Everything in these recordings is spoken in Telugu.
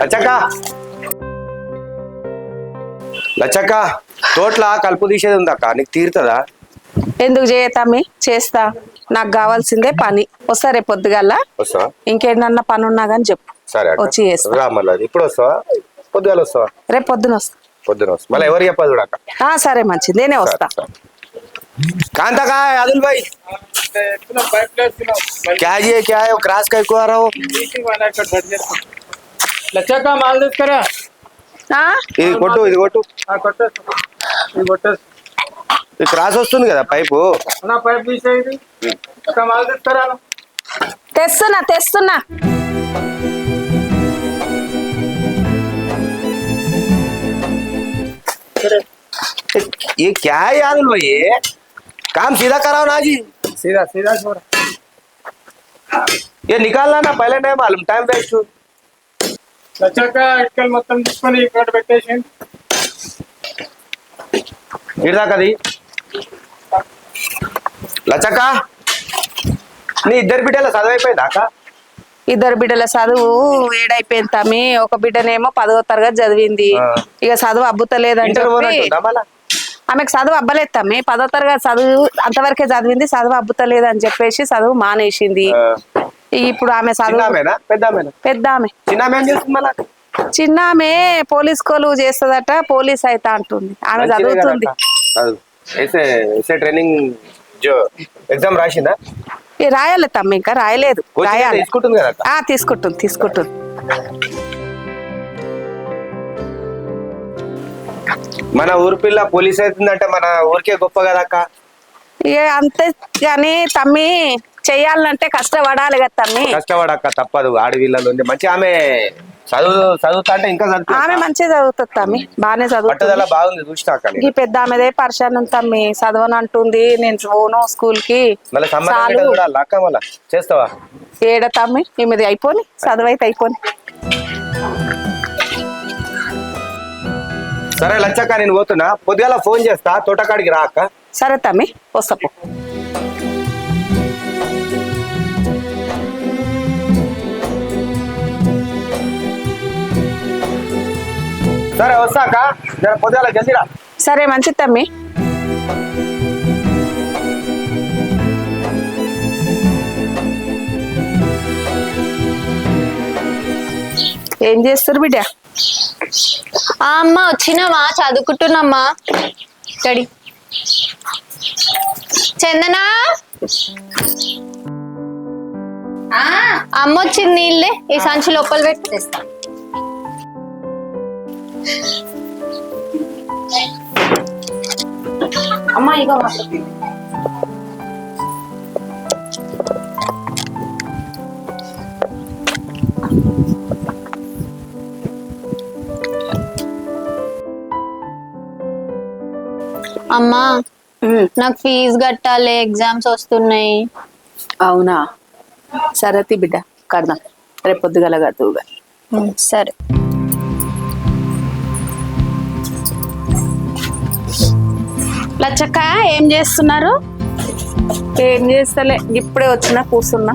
లచ్చక్క లచ్చక్క తోట్ల కలుపు తీసేది ఉందక్క నీకు తీరుతుందా ఎందుకు చేయతమ్మి చేస్తా నాకు కావాల్సిందే పని వస్తా రేపు పొద్దుగాల వస్తావా ఇంకేదన్నా పని ఉన్నా కానీ చెప్పు సరే అక్క వచ్చి చేస్తా రా మళ్ళీ అది. ఇప్పుడు వస్తావా పొద్దుగాల వస్తావా రేపు పొద్దున వస్తా పొద్దున వస్తా మళ్ళీ ఎవరు చెప్పదు చూడక్క ఆ, సరే మంచిది నేనే వస్తా కాంతకా అదుల్ భాయ్ क्या ये क्या है वो क्रास का को आ रहा हो లచ్చక్క మాల్ తీసుకురా ఆ? ఇది కొట్టు ఇది కొట్టు ఆ, కొట్టేసి ఇది కొట్టేసి ఇది క్రాస్ వస్తుంది కదా పైపు నా పైప్ తీసేది ఒక మాల్ తీసుకురా తెస్తున్నా తెస్తున్నా ये क्या है आदिल भाई ये काम सीधा कराओ ना जी సీదా సీదా చూడ ये निकालना ना पहले नहीं मालूम टाइम वेस्ट లచ్చక్క ఇటుకలు మొత్తం తీసుకొని ఇక్కడ పెట్టేసి. ఇడదాకది లచ్చక్క నీ ఇద్దరు బిడ్డల చదివైపోయింది అక్క? ఇద్దరు బిడ్డల చదువు ఏడైపోయింది తమ్మి. ఒక బిడ్డనేమో పదవ తరగతి చదివింది. ఇక చదువు మళ్ళా? ఆమెకు చదువు అబ్బలేదు తమ్మి. పదో తరగతి చదువు అంతవరకే చదివింది. చదువు అబ్బుతలేదు అని చెప్పేసి చదువు మానేసింది. ఇప్పుడు ఆమె పెద్ద ఆమె చిన్న ఆమె పోలీస్ కోలు చేస్తుందట పోలీస్ అయితే అంటుంది. ఆమె చదువుతుంది. ట్రైనింగ్ ఎగ్జామ్ తమ్మ ఇంకా రాయలేదు. రాయాలి. తీసుకుంటుంది తీసుకుంటుంది మన ఊరు పిల్ల పోలీస్ అవుతుందంటే మన ఊరికే గొప్ప కదా అక్క? అంతే కానీ తమ్మి చెయ్యాలంటే కష్టపడాలి కదా తమ్మి. కష్టపడక్క తప్పదు ఆడవిళ్ళలో ఉంది మంచి ఆమె చదువు చదువుతా అంటే ఇంకా ఆమె చదువుతా మంచిగా చదువుతుంది తమ్మి బాగానే చదువుతుంది. బాగుంది ఈ. పెద్ద ఆమెదే పరిశాన్ ఉంది తమ్మి చదవను అంటుంది నేను పోను స్కూల్కి మళ్ళీ చాలు. సంబంధం కూడా అక్క మళ్ళా. చేస్తావా? ఏడ తమ్మి ఈమెది అయిపోని? చదువు అయితే అయిపోని. సరే లంచక్క నేను పోతున్నా. పొద్దుగాల ఫోన్ చేస్తా తోటకాడికి రా అక్క. సరే తమ్మి వస్తా సరే వస్తా అక్క జర పొద్దుగాల జల్దీ రా సరే మంచిది తమ్మి. ఏం చేస్తారు బిడ్డ? ఆ అమ్మ వచ్చినావా? చదువుకుంటున్నామ్మా. గడి చందనా? అమ్మ వచ్చింది నీళ్ళే ఈ సంచి లోపల పెట్టేస్తా అమ్మా ఇక అమ్మా నాకు ఫీజు కట్టాలి ఎగ్జామ్స్ వస్తున్నాయి. అవునా? సరే తీ బిడ్డ కడదాం. రేపు పొద్దుగల కడుతువుగా ఉమ్, సరే. లచ్చక్క ఏం చేస్తున్నారు? ఏం చేస్తలే ఇప్పుడే వచ్చినా కూర్చున్నా.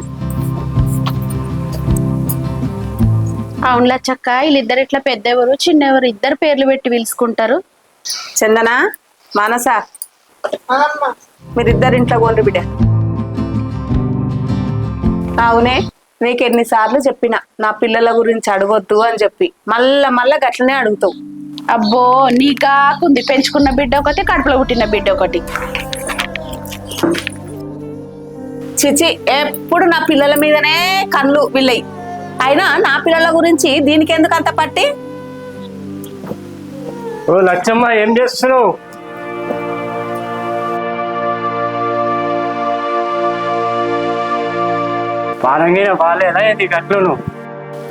అవును లచ్చక్క వీళ్ళిద్దరు ఇట్లా పెద్దెవరు చిన్నెవరు ఇద్దరు పేర్లు పెట్టి పిలుచుకుంటారు. చందన మానస? మీరిద్దరు ఇంట్లో కొండ్రు బిడ్డ. అవునే నీకు ఎన్నిసార్లు చెప్పిన నా పిల్లల గురించి అడగొద్దు అని చెప్పి. మళ్ళా మళ్ళా గట్లనే అడుగుతావు. అబ్బో నీ కాకుంది పెంచుకున్న బిడ్డ ఒకటి కడుపులో పుట్టిన బిడ్డ ఒకటి. చిచి ఎప్పుడు నా పిల్లల మీదనే కళ్ళు వీళ్ళయి అయినా నా పిల్లల గురించి దీనికి ఎందుకు అంత పట్టి? ఓ లచ్చమ్మ ఏం చేస్తున్నావు? పాలంగిన బాగాలేదా ఏంటి గట్లను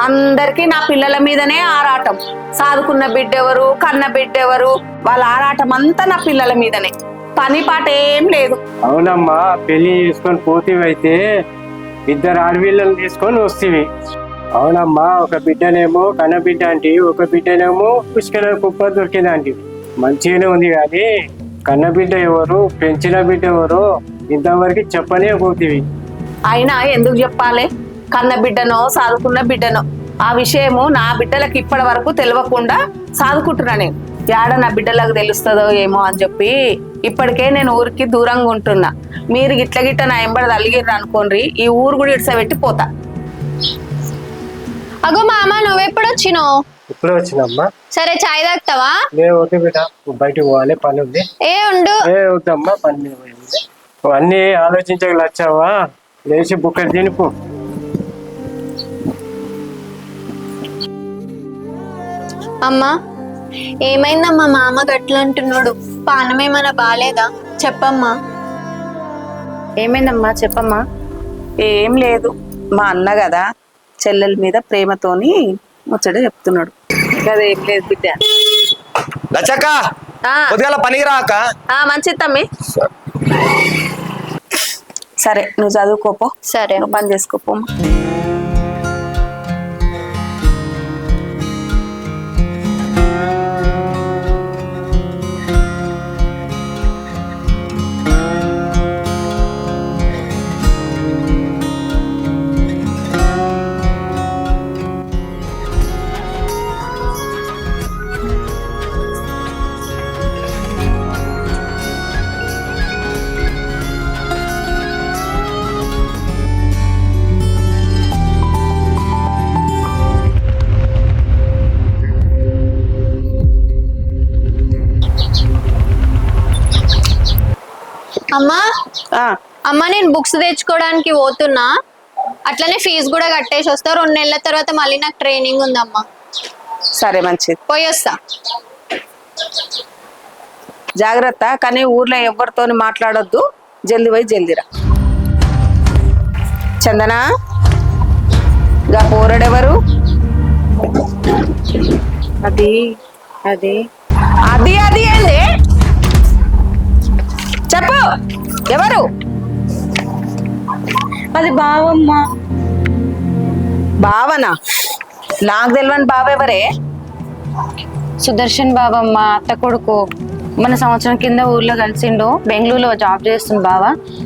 అందరికీ నా పిల్లల మీదనే ఆరాటం. సాదుకున్న బిడ్డెవరు కన్న బిడ్డెవరు వాళ్ళ ఆరాటం అంతా నా పిల్లల మీదనే. పని పాట ఏం లేదు. అవునమ్మా పెళ్ళి చేసుకొని పోతేవైతే ఇద్దరు ఆడపిల్లలు తీసుకొని వస్తేవి. అవునమ్మా ఒక బిడ్డనేమో కన్న బిడ్డ అంటే ఒక బిడ్డనేమో పుష్కల కుప్ప దొరికిందంటే. మంచిగానే ఉంది కానీ కన్న బిడ్డ ఎవరు పెంచిన బిడ్డ ఎవరు ఇంతవరకు చెప్పనే పోతేవి. అయినా ఎందుకు చెప్పాలి? కన్న బిడ్డనో సాదుకున్న బిడ్డనో. ఆ విషయము నా బిడ్డలకు ఇప్పటి వరకు తెలియకుండా సాదుకుంటున్నా నేను. యాడ నా బిడ్డలకు తెలుస్తుందో ఏమో అని చెప్పి ఇప్పటికే నేను ఊరికి దూరంగా ఉంటున్నా. మీరు గిట్ల గిట్ట నా ఎంబడి తలిగిర్రు అనుకోండి ఈ ఊరు కూడా ఇడిసబెట్టి పోతా. అగో మామ నువ్వెప్పుడు వచ్చినావు ఇప్పుడే వచ్చినమ్మా. సరే చాయ్ తాగుతావా? నేను వద్దు బిడ్డ బయటకు పోవాలి పని ఉంది ఏ ఉండు. ఏ వద్దమ్మా పని మీద పోయింది అన్నీ వచ్చావా లేచి బుక్కలు తినిపు అమ్మా ఏమైందమ్మా? మామ గట్ల అంటున్నాడు. పానం ఏమైనా బాగాలేదా చెప్పమ్మా. ఏమైందమ్మా? చెప్పమ్మా. ఏం లేదు. మా అన్న కదా చెల్లెల మీద ప్రేమతోని ముచ్చట చెప్తున్నాడు. అదేం లేదు బిడ్డ. లచ్చక్క పనికి రాక? ఆ, మంచిది తమ్మి. సరే నువ్వు చదువుకోపో. సరే. నువ్వు పని చేసుకోపో. అమ్మా నేను బుక్స్ తెచ్చుకోవడానికి పోతున్నా. అట్లనే ఫీజు కూడా కట్టేసి వస్తా. రెండు నెలల తర్వాత మళ్ళీ నాకు ట్రైనింగ్ ఉందమ్మా. సరే మంచిది. పోయి వస్తా. జాగ్రత్త కానీ ఊర్లో ఎవరితోని మాట్లాడొద్దు. జల్ది పోయి జల్దిరా చందనా? గా పోరడెవరు? అది అది. అది అది ఏంది? అది బావమ్మ. భావన నాకు తెలియని బావ ఎవరే? సుదర్శన్ బావమ్మ అత్త కొడుకు. మన సంవత్సరం కింద ఊర్లో కలిసిండు. బెంగళూరులో జాబ్ చేస్తుంది బావ.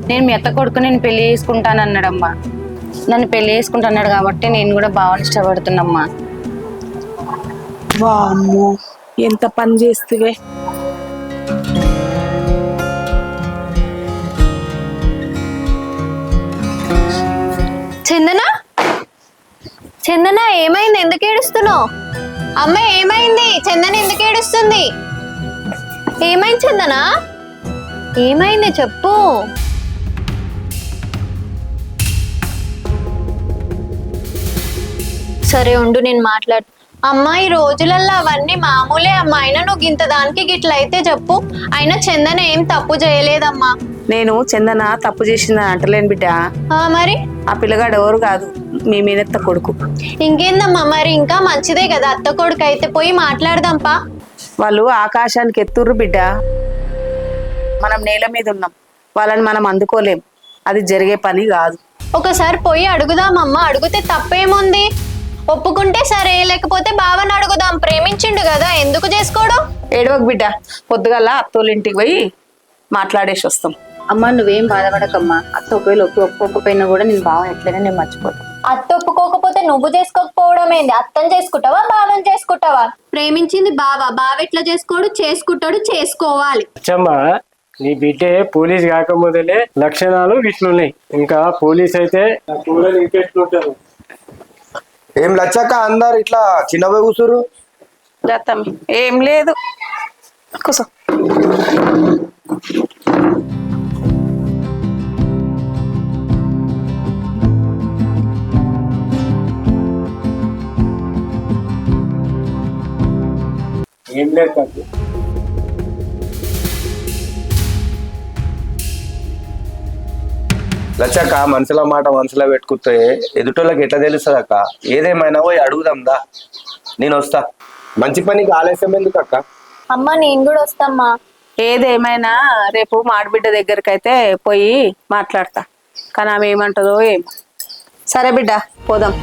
నేను మీ అత్త కొడుకు నేను పెళ్ళి చేసుకుంటాను అన్నాడమ్మా. నన్ను పెళ్ళి చేసుకుంటున్నాడు కాబట్టి నేను కూడా బావని ఇష్టపడుతున్నమ్మా. వామ్మో ఎంత పని చేస్తువే. చందన ఏమైంది? ఎందుకు ఏడుస్తున్నావు? అమ్మ ఏమైంది? చందన ఎందుకు ఏడుస్తుంది? ఏమైంది చందన? ఏమైంది చెప్పు. సరే ఉండు నేను మాట్లాడు. అమ్మ ఈ రోజులల్లో అవన్నీ మామూలే అమ్మ. అయినా నువ్వు ఇంత దానికి గిట్ల అయితే చెప్పు. అయినా చందన ఏం తప్పు చేయలేదమ్మా. నేను చందన తప్పు చేసిందని అంటలేను బిడ్డ. ఆ, మరి? ఆ పిల్లగాడు ఎవరు కాదు మీ మీనెత్త కొడుకు. ఇంకేందమ్మా మరి? ఇంకా మంచిదే కదా అత్త కొడుకు అయితే పోయి మాట్లాడదాంపా. వాళ్ళు ఆకాశానికి ఎత్తుర్రు బిడ్డ. మనం నేల మీద ఉన్నాం వాళ్ళని మనం అందుకోలేం. అది జరిగే పని కాదు. ఒకసారి పోయి అడుగుదామమ్మా అడిగితే తప్పేముంది? ఒప్పుకుంటే సరే లేకపోతే బావని అడుగుదాం ప్రేమించిండు కదా ఎందుకు చేసుకోడు? ఏడవకు బిడ్డ పొద్దుగల అత్తోళ్ళ ఇంటికి పోయి మాట్లాడేసి వస్తాం అమ్మ నువ్వేం బాధపడకమ్మా. అత్త ఒకవేళ ఒప్పు ఒప్పుకోకపోయినా కూడా నేను బావ ఎట్లయినా నేను మర్చిపోతాను అత్త ఒప్పుకోకపోతే నువ్వు చేసుకోకపోవడం ఏంది? అత్తని చేసుకుంటావా బావని చేసుకుంటావా? ప్రేమించింది బావ. బావ ఎట్లా చేసుకోడు? చేసుకుంటాడు చేసుకోవాలి. అచ్చమ్మా నీ బిడ్డే పోలీస్ కాకముందలే లక్షణాలు ఇట్లున్నాయి. ఇంకా పోలీస్ అయితే ఇంకెట్లుంటారు ఏం లచ్చక్క అందరు ఇట్లా చిన్నపోయి కూసురు ఏం లేదు. కూసో. ఏం లేదు తమ్ముడు. లచ్చక్క మనసులో మాట మనసులో పెట్టుకుంటే ఎదుటోళ్ళకి ఎట్లా తెలుస్తుంది అక్క? ఏదేమైనా పోయి అడుగుదాం దా. నేను వస్తా. మంచి పనికి ఆలస్యం ఎందుకు అక్క అమ్మ నేను కూడా వస్తామ్మా. ఏదేమైనా రేపు మాడిబిడ్డ దగ్గరికి అయితే పోయి మాట్లాడతా. కానీ ఆమె ఏమంటుందో ఏమో. సరే బిడ్డ పోదాం.